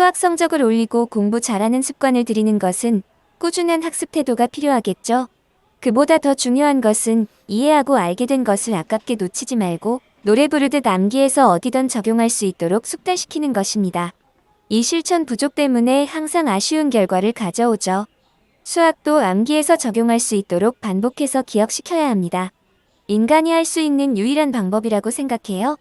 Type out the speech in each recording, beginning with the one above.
수학 성적을 올리고 공부 잘하는 습관을 들이는 것은 꾸준한 학습 태도가 필요하겠죠. 그보다 더 중요한 것은 이해하고 알게 된 것을 아깝게 놓치지 말고 노래 부르듯 암기해서 어디든 적용할 수 있도록 숙달시키는 것입니다. 이 실천 부족 때문에 항상 아쉬운 결과를 가져오죠. 수학도 암기해서 적용할 수 있도록 반복해서 기억시켜야 합니다. 인간이 할 수 있는 유일한 방법이라고 생각해요.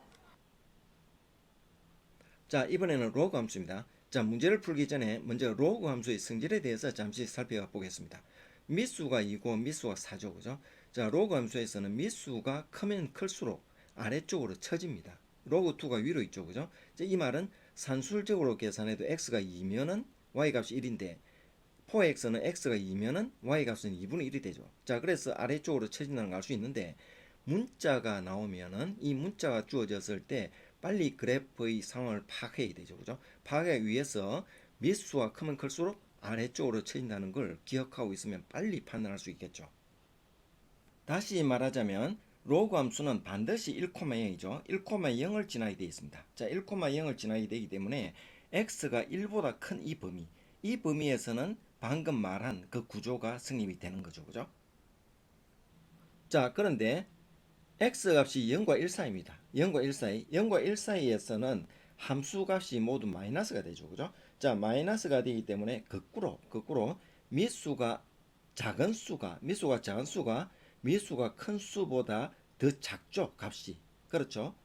자, 이번에는 로그 함수입니다. 자, 문제를 풀기 전에 먼저 로그 함수의 성질에 대해서 잠시 살펴보겠습니다. 미수가 2고 미수가 4죠. 그죠? 자, 로그 함수에서는 미수가 크면 클수록 아래쪽으로 처집니다. 로그 2가 위로 있죠. 그죠? 자, 이 말은 산술적으로 계산해도 x가 2면은 y 값이 1인데 4x는 x가 2면은 y 값은 2분의 1이 되죠. 자, 그래서 아래쪽으로 처진다는 걸 알 수 있는데 문자가 나오면은 이 문자가 주어졌을 때 빨리 그래프의 상황을 파악해야 되죠. 그죠? 파악하기 위해서 미수가 크면 클수록 아래쪽으로 처진다는 걸 기억하고 있으면 빨리 판단할 수 있겠죠. 다시 말하자면 로그 함수는 반드시 1,0이죠. 1,0을 지나야 되어 있습니다. 자, 1,0을 지나야 되기 때문에 x가 1보다 큰 이 범위, 이 범위에서는 방금 말한 그 구조가 성립이 되는 거죠. 그죠? 자, 그런데 x 값이 0과 1 사이입니다. 0과 1 사이. 0과 1 사이에서는 함수 값이 모두 마이너스가 되죠. 그죠? 자, 마이너스가 되기 때문에 거꾸로 거꾸로 미수가 작은 수가 미수가 작은 수가 미수가 큰 수보다 더 작죠. 값이. 그렇죠?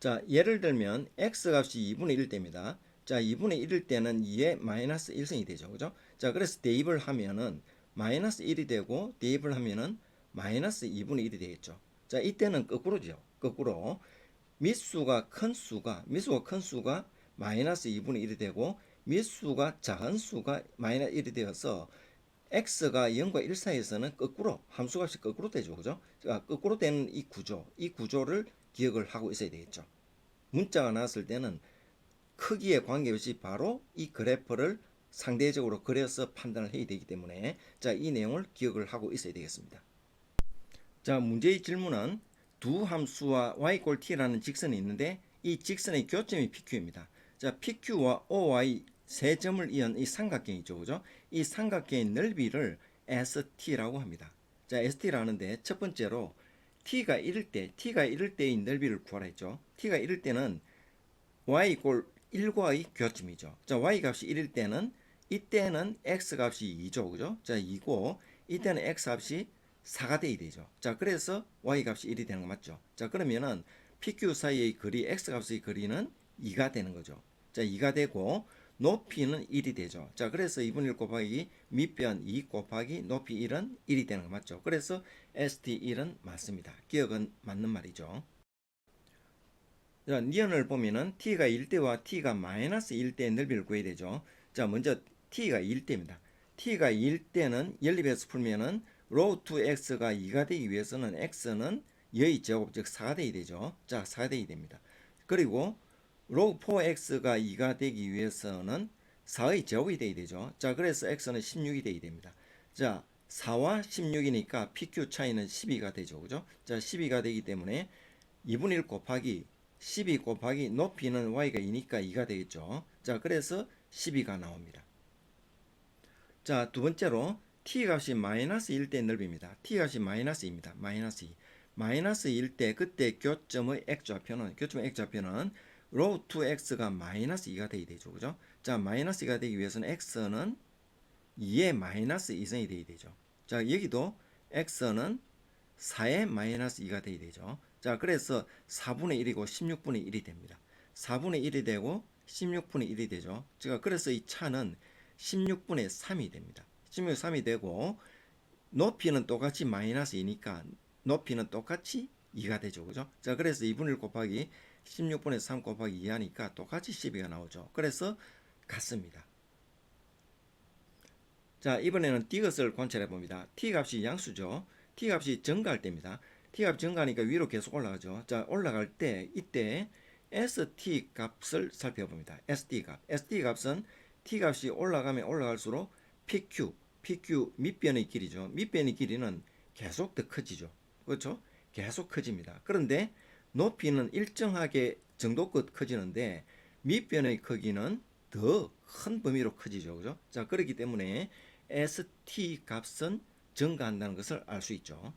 자, 예를 들면 x 값이 2분의 1 됩니다. 자, 2분의 1일 때는 2에 마이너스 1승이 되죠. 그죠? 자, 그래서 대입을 하면은 마이너스 1이 되고 대입을 하면은 마이너스 2분의 1이 되겠죠. 자, 이때는 거꾸로죠. 거꾸로. 미수가 큰 수가, 미수가 큰 수가 마이너스 2분의 1이 되고, 미수가 작은 수가 마이너스 1이 되어서, x가 0과 1 사이에서는 거꾸로, 함수값이 거꾸로 되죠. 그죠? 자, 거꾸로 되는 이 구조, 이 구조를 기억을 하고 있어야 되겠죠. 문자가 나왔을 때는 크기에 관계없이 바로 이 그래프를 상대적으로 그려서 판단을 해야 되기 때문에 자, 이 내용을 기억을 하고 있어야 되겠습니다. 자, 문제의 질문은 두 함수와 y 꼴 t라는 직선이 있는데 이 직선의 교점이 PQ입니다. 자, PQ와 OY 세 점을 이은 이 삼각형이죠. 그죠? 이 삼각형의 넓이를 ST라고 합니다. 자, ST라는데 첫 번째로 t가 1일 때, t가 1일 때의 넓이를 구하라 했죠. t가 1일 때는 y 꼴 1과의 교점이죠. 자, y 값이 1일 때는 이때는 x 값이 2죠. 그죠? 자, 2고 이때는 x 값이 4가 돼야 되죠. 자, 그래서 y 값이 1이 되는 거 맞죠? 자, 그러면은 PQ 사이의 거리, x 값의 거리는 2가 되는 거죠. 자, 2가 되고 높이는 1이 되죠. 자, 그래서 2분의 1 곱하기 밑변 2 곱하기 높이 1은 1이 되는 거 맞죠? 그래서 ST1은 맞습니다. 기억은 맞는 말이죠. 자, 니언을 보면은 t가 1대와 t가 마이너스 1대의 넓이를 구해야 되죠. 자, 먼저 t가 1대입니다. t가 1대는 연립해서 풀면은 로우 2x가 2가 되기 위해서는 x는 여의 제곱 즉 4가 되야 되죠. 자, 4가 되야 됩니다. 그리고 로우 4x가 2가 되기 위해서는 4의 제곱이 되야 되죠. 자, 그래서 x는 16이 되야 됩니다. 자, 4와 16이니까 PQ 차이는 12가 되죠. 그죠? 자, 12가 되기 때문에 2분의 1 곱하기 12 곱하기 높이는 y가 2니까 2가 되겠죠. 자, 그래서 12가 나옵니다. 자, 두 번째로 t 값이 마이너스 1대 넓입니다. t 값이 마이너스 2입니다. 마이너스 2. 마이너스 1대 그때 교점의 x좌표는 교점의 x좌표는 로우 2x가 마이너스 2가 되야 되죠. 그죠? 자, 마이너스 2가 되기 위해서는 x는 2의 마이너스 2승이 되야 되죠. 자, 여기도 x는 4의 마이너스 2가 되야 되죠. 자, 그래서 4분의 1이고 16분의 1이 됩니다. 4분의 1이 되고 16분의 1이 되죠. 제가 그래서 이 차는 16분의 3이 됩니다. 16분의 3이 되고 높이는 똑같이 마이너스 2니까 높이는 똑같이 2가 되죠. 그죠? 자, 그래서 2분의 1 곱하기 16분의 3 곱하기 2 하니까 똑같이 12가 나오죠. 그래서 같습니다. 자, 이번에는 디귿을 관찰해 봅니다. t 값이 양수죠. t 값이 증가할 때입니다. t 값 증가하니까 위로 계속 올라가죠. 자, 올라갈 때 이때 st 값을 살펴봅니다. sd 값. sd 값은 t 값이 올라가면 올라갈수록 pq, pq 밑변의 길이죠. 밑변의 길이는 계속 더 커지죠. 그렇죠? 계속 커집니다. 그런데 높이는 일정하게 정도껏 커지는데 밑변의 크기는 더 큰 범위로 커지죠. 그죠? 자, 그렇기 때문에 ST 값은 증가한다는 것을 알 수 있죠.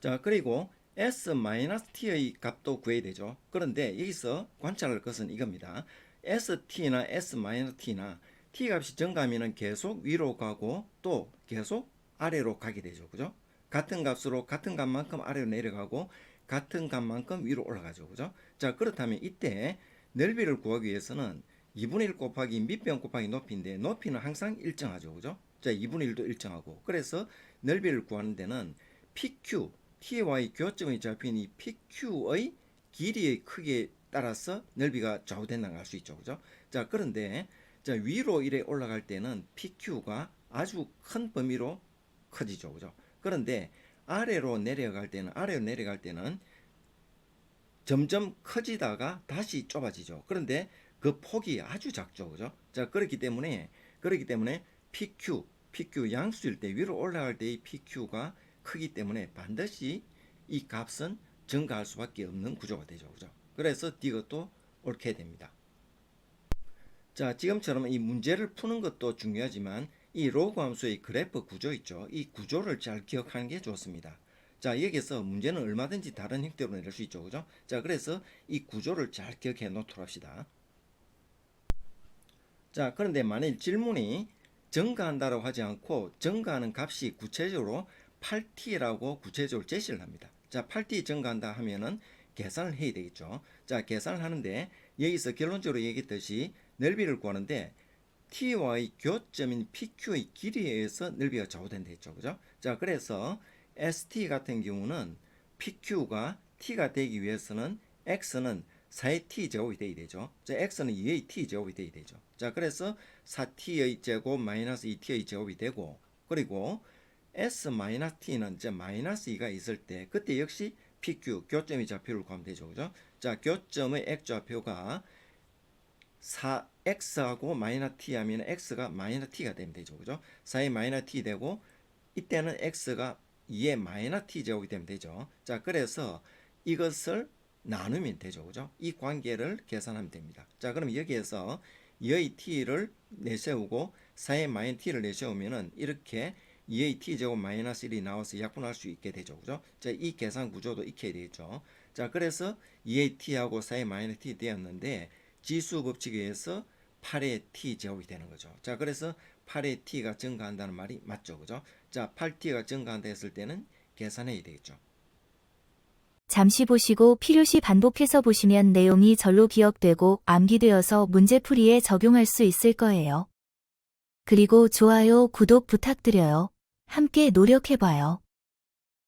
자, 그리고 S-T의 값도 구해야 되죠. 그런데 여기서 관찰할 것은 이겁니다. ST나 S-T나 T 값이 증가하면 계속 위로 가고 또 계속 아래로 가게 되죠. 그죠? 같은 값으로 같은 값만큼 아래로 내려가고 같은 값만큼 위로 올라가죠. 그죠? 자, 그렇다면 이때 넓이를 구하기 위해서는 2분의 1 곱하기 밑변 곱하기 높이인데 높이는 항상 일정하죠. 그죠? 자, 2분의 1도 일정하고. 그래서 넓이를 구하는 데는 PQ, T와의 교점이 잡힌 이 PQ의 길이의 크기에 따라서 넓이가 좌우된다는 걸알수 있죠. 그죠? 자, 그런데 자, 위로 이래 올라갈 때는 PQ가 아주 큰 범위로 커지죠. 그죠? 그런데 아래로 내려갈 때는 아래로 내려갈 때는 점점 커지다가 다시 좁아지죠. 그런데 그 폭이 아주 작죠. 그죠? 자, 그렇기 때문에 그렇기 때문에 PQ, PQ 양수일 때 위로 올라갈 때의 PQ가 크기 때문에 반드시 이 값은 증가할 수밖에 없는 구조가 되죠. 그죠? 그래서 이것도 옳게 됩니다. 자, 지금처럼 이 문제를 푸는 것도 중요하지만 이 로그 함수의 그래프 구조 있죠. 이 구조를 잘 기억하는 게 좋습니다. 자, 여기서 문제는 얼마든지 다른 형태로 내릴 수 있죠. 그죠? 자, 그래서 이 구조를 잘 기억해 놓도록 합시다. 자, 그런데 만일 질문이 증가한다고 하지 않고 증가하는 값이 구체적으로 8t라고 구체적으로 제시를 합니다. 자, 8t 증가한다 하면은 계산을 해야 되겠죠. 자, 계산을 하는데 여기서 결론적으로 얘기했듯이 넓이를 구하는데 t와의 교점인 pq의 길이에 의해서 넓이가 좌우된다 했죠. 그죠? 자, 그래서 st 같은 경우는 pq가 t가 되기 위해서는 x는 4의 t 제곱이 돼야 되죠. 자, x는 2의 t 제곱이 돼야 되죠. 자, 그래서 4t의 제곱 마이너스 2t의 제곱이 되고 그리고 s 마이너스 t는 이제 마이너스 2가 있을 때 그때 역시 pq 교점의 좌표를 구하면 되죠. 그죠? 자, 교점의 x좌표가 4x하고 마이너스 t 하면 x가 마이너스 t가 되면 되죠. 그죠? 4의 마이너스 t 되고 이때는 x가 2의 마이너스 t 제곱이 되면 되죠. 자, 그래서 이것을 나누면 되죠. 그죠? 이 관계를 계산하면 됩니다. 자, 그럼 여기에서 2의 t를 내세우고 4의 마이너스 t를 내세우면은 이렇게 2의 t 제곱 마이너스 1이 나와서 약분할 수 있게 되죠. 그죠? 자, 이 계산 구조도 익혀야 되겠죠. 자, 그래서 2의 t하고 4의 마이너스 t 되었는데 지수 법칙에 의해서 8의 t 제곱이 되는 거죠. 자, 그래서 8의 t가 증가한다는 말이 맞죠. 그죠? 자, 8t가 증가한다 했을 때는 계산해야 되겠죠. 잠시 보시고 필요시 반복해서 보시면 내용이 절로 기억되고 암기되어서 문제풀이에 적용할 수 있을 거예요. 그리고 좋아요, 구독 부탁드려요. 함께 노력해봐요.